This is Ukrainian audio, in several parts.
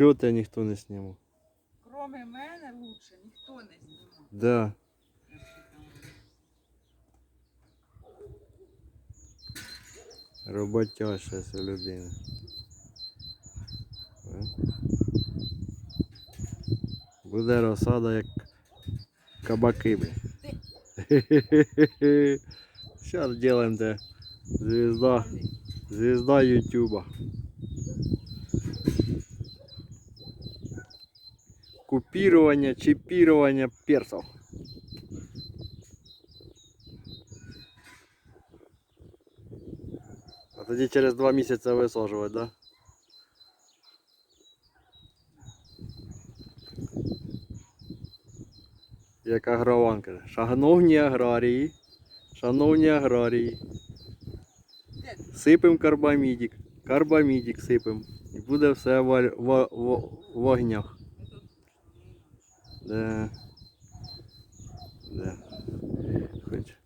Чого тебе ніхто не знімав? Кроме мене лучше ніхто не знімав. Да. Роботяща ця людина. Е. Буде розсада як кабаки, блін. Сейчас делаем те звезда, звезда Ютуба. Купирование, чипирование перцев. А тоді через два місяці висаджувати, да? Як агрован каже. Шановні аграрії, шановні аграрії, Де ти? сипем карбамідік, карбамідік сипем. І буде все в, аль- в, в, в огнях. Да. Да. Хоч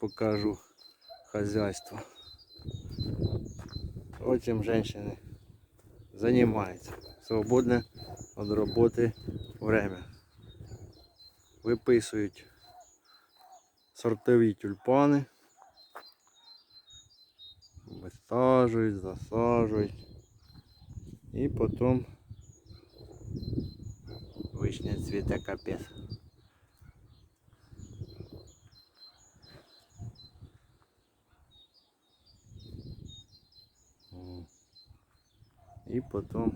покажу хозяйство. Вот чем женщины занимаются. Свободне від роботи время. Виписують сортові тюльпани. Висаджують, засаджують. І потім вишня цвіте капець. М. І потім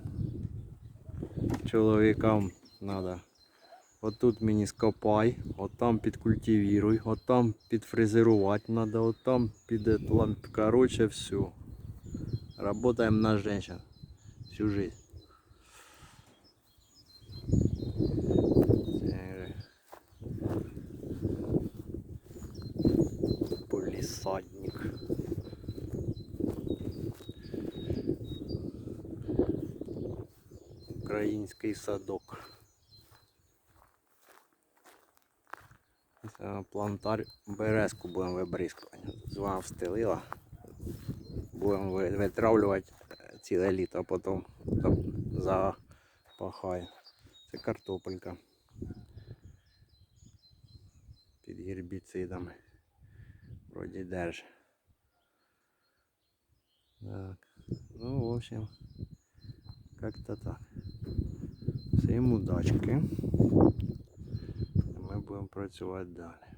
чоловікам треба от тут мені скопай, от там підкультивіруй, от там підфрезерувати треба, от там під ламп. Короче, все. Работаем на женщин всю жизнь. Полісадник. Український садок. Це плантар березку будемо вибризкувати. З вами встелила. Будемо витравлювати е, ціле літо, а потім запахає. Це картопелька. Під гербіцидами. Вроді держи. Так. Ну, в общем, как-то так. Всім удачки. Ми будемо працювати далі.